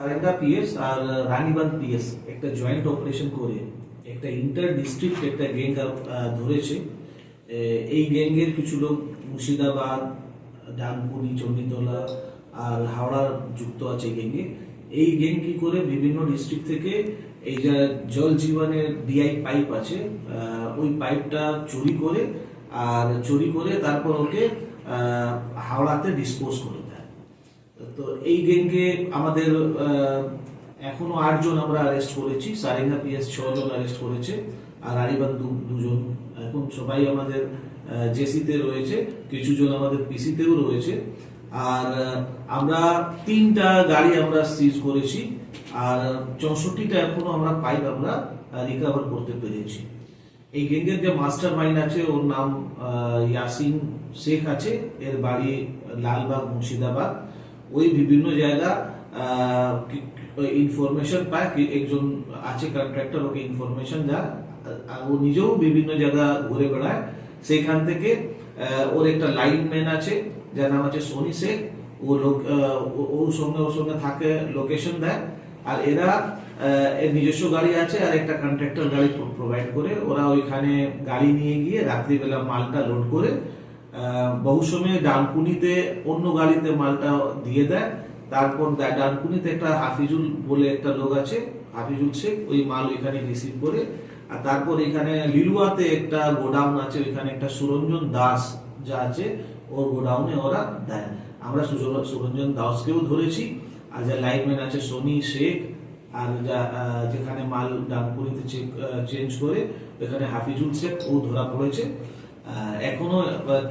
Sarenga PS আর Ranibandh PS একটা joint operation করে একটা ইন্টার ডিস্ট্রিক্ট একটা গ্যাং ধরেছে। এই গ্যাংয়ের কিছু লোক মুর্শিদাবাদ ডানপুরি চণ্ডীতলা আর হাওড়ার যুক্ত আছে গ্যাংয়ে এই গ্যাং কি করে বিভিন্ন ডিস্ট্রিক্ট থেকে এই যে জল জীবনের ডিআই পাইপ আছে ওই পাইপটা চুরি করে, আর চুরি করে তারপর ওকে হাওড়াতে ডিসপোজ করে। তো এই গ্যাংকে আমাদের এখনও আটজন আমরা অ্যারেস্ট করেছি। সারেঙ্গা পিএস ছজন অ্যারেস্ট করেছে আর আরিবান দুজন। এখন সবাই আমাদের জেসিতে রয়েছে কিছু জন আমাদের পিসিতেও রয়েছে। আর আমরা তিনটা গাড়ি আমরা সিজ করেছি আর চৌষট্টিটা এখনও আমরা পাইপ আমরা রিকভার করতে পেরেছি। এই গ্যাংয়ের যে মাস্টার মাইন্ড আছে, ওর নাম ইয়াসিন শেখ আছে। এর বাড়ি লালবাগ মুর্শিদাবাদ। ওই বিভিন্ন জায়গা ইনফরমেশন পায় একজন আছে কন্ট্রাক্টর ওকে ইনফরমেশন দেয় ও নিজেও বিভিন্ন জায়গা ঘুরে বেড়ায়। সেখান থেকে ওর একটা লাইন ম্যান আছে, যার নাম আছে সোনি শেখ। ও লোক ও- সঙ্গে, ওর সঙ্গে থাকে লোকেশন দেয়। আর এরা এর নিজস্ব গাড়ি আছে আর একটা কন্ট্রাক্টর গাড়ি প্রোভাইড করে। ওরা ওইখানে গাড়ি নিয়ে গিয়ে রাত্রিবেলা মালটা লোড করে বহু সময় ডানকুনিতে অন্য গাড়িতে মালটা দিয়ে দেয়। তারপর ডানকুনিতে একটা হাফিজুল বলে একটা লোক আছে, হাফিজুল শেখ, ওই মাল ওইখানে রিসিভ করে। আর তারপর এখানে লিলুয়াতে একটা গোডাউন আছে, ওইখানে একটা সুরঞ্জন দাস যা আছে, ওর গোডাউনে ওরা দেয়। আমরা সুরঞ্জন দাসকেও ধরেছি, আর যা লাইনম্যান আছে সোনি শেখ, আর যা যেখানে মাল ডানকুনিতে চেঞ্জ করে ওখানে হাফিজুল শেখ ও ধরা পড়েছে। এখনও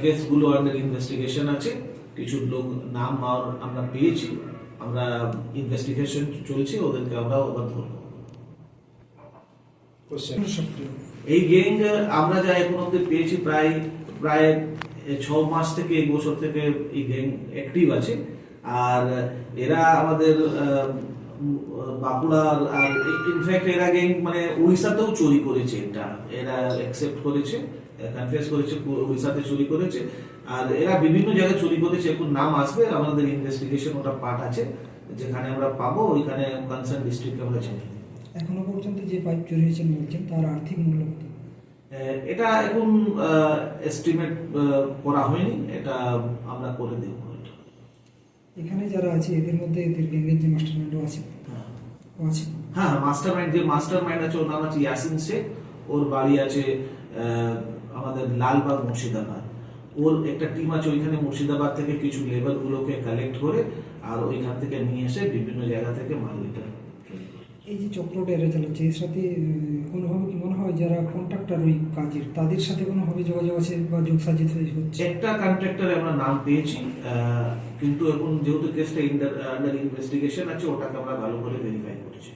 কেসগুলো আন্ডার ইনভেস্টিগেশন আছে। কিছু লোক নাম আমরা পেয়েছি। আমরা ইনভেস্টিগেশন চলছে, ওদেরকে আমরা ওবার ধরবো। এই গ্যাং আমরা যা এখন অব্দি পেয়েছি, প্রায় প্রায় ছ মাস থেকে, এক বছর থেকে এই গ্যাং অ্যাক্টিভ আছে। আর এরা আমাদের বাঁকুড়ার আর ইনফ্যাক্ট এরা গ্যাং মানে উড়িষ্যাতেও চুরি করেছে এটা। এরা অ্যাকসেপ্ট করেছে। কনফেস করেছে উড়িষ্যাতে চুরি করেছে। আর এরা বিভিন্ন জায়গায় চুরি করেছে এখন নাম আসবে আমাদের ইনভেস্টিগেশন ওটা পার্ট আছে যেখানে আমরা পাবো ওইখানে কনসার্ন ডিস্ট্রিক্টকে আমরা জানিয়ে এখনও পর্যন্ত যে পাইপ চুরি হয়েছেন বলছেন তার আর্থিক মূল্য এটা এখন এস্টিমেট করা হয়নি এটা আমরা করে দেব। এখানে যারা আছে এদের মধ্যে এদের গ্যাংয়ের যে মাস্টার মাইন্ডও আছে হ্যাঁ। আছে। হ্যাঁ মাস্টার মাইন্ড যে মাস্টার মাইন্ড আছে ওর নাম আছে ইয়াসিন শেখ। ওর বাড়ি আছে আমাদের লালবাগ মুর্শিদাবাদ। ওর একটা টিম আছে ওইখানে মুর্শিদাবাদ থেকে কিছু লেবারগুলোকে কালেক্ট করে আর ওইখান থেকে নিয়ে এসে বিভিন্ন জায়গা থেকে মাল লিটার এই যে চক্রটা এরা চালাচ্ছে এর সাথে কোনোভাবে কি মনে হয় যারা কন্ট্রাক্টর ওই কাজের তাদের সাথে কোনোভাবে যোগাযোগ আছে বা যোগ সাজিত হচ্ছে একটা কন্ট্রাক্টরে আমরা নাম পেয়েছি কিন্তু এখন যেহেতু কেসটা আন্ডার ইনভেস্টিগেশন আছে ওটাকে আমরা ভালো করে ভেরিফাই করেছি।